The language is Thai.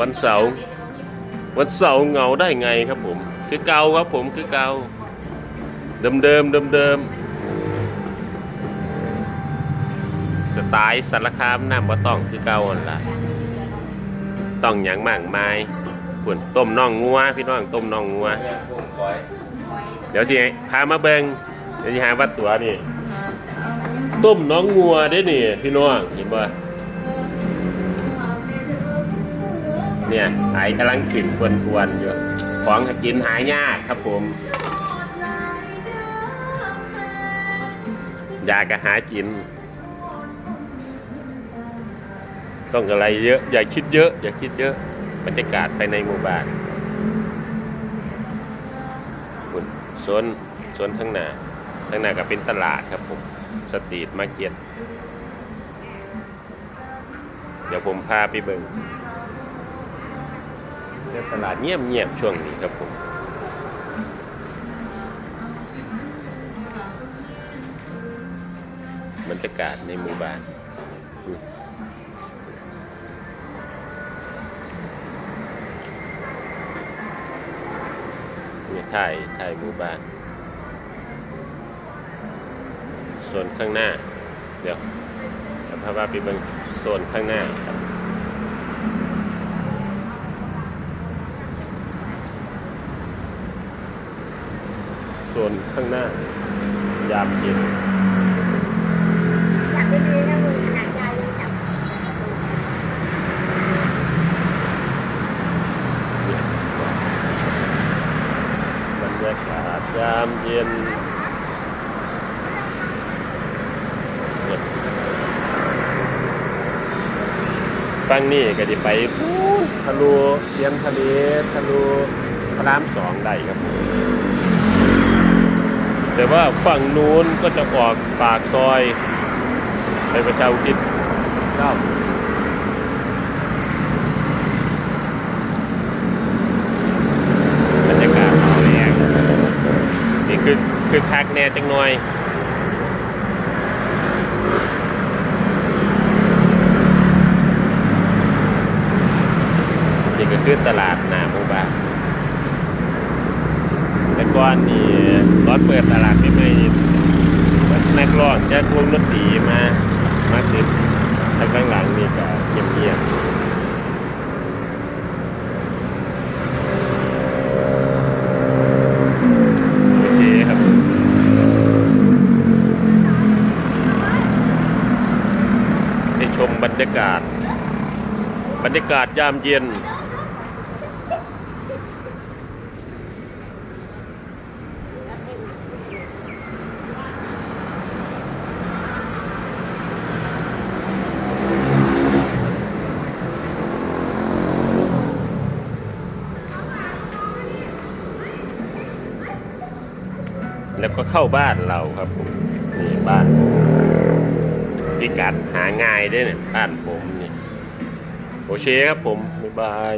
วันเสาร์วันเสาร์เหงาได้ไงครับผม คือเก่าครับผมคือเก่าเดิมเดิมเดิมเดิมๆสไตล์สารคามน้ำบ่ต้องคือเก่าอันละต้องอย่างมากมายควรต้มน่องงัวพี่น้องต้มน่องงัว เดี๋ยวที่พามาเบิงเดี๋ยวที่หาวัดตัวนี่ต้มน้องงัวได้นี่พี่น้องเห็นบ่ เนี่ยไอ้กำลังขึ้นทวนทวนๆอยู่ของหากินหายยากครับผม อยากก็หากิน ต้องอะไรเยอะ อย่าคิดเยอะ อย่าคิดเยอะบรรยากาศภายในหมู่บ้านคุณโซนโซนข้างหน้าข้างหน้าก็เป็นตลาดครับผมสตรีทมาร์เก็ตเดี๋ยวผมพาไปเบิ่ง เรื่ตลาดเงียบเงียบๆช่วงนี้ครับผมบรรยากาศในหมู่บ้านมนี่ถ่ายถ่ายหมู่บ้าน ส่วนข้างหน้า เดี๋ยวจะพาว่าไปเบิ่งโซนข้างหน้าครับ ซนข้างหน้ายามเย็นจับดีนะมือขนาดยายยังจับบรรยากาศยามเย็นฟังนี่ก็จะไปทะลุเทียนทะเลทะลุพระรามสองได้ครับ แต่ว่าฝั่งนู้นก็จะออกปากซอยไปประชาอุทิศเก้าบรรยากาศเอาแรงนี่คือคือคักแน่จังหน่อยนี่ก็คือตลาดหน้าหมู่บ้านแต่ ก่อนนี่ตอนเปิดตลาดไม่ไม่นี่นักร้องจะวงดนตรีมามาติดทางข้างหลังนี่ก็เงียบๆโอเคครับได้ชมบรรยากาศ บรรยากาศยามเย็น แล้วก็เข้าบ้านเราครับผมนี่บ้านพิกัดหาง่ายด้วยเนี่ยบ้านผมนี่โอเคครับผม บ๊ายบาย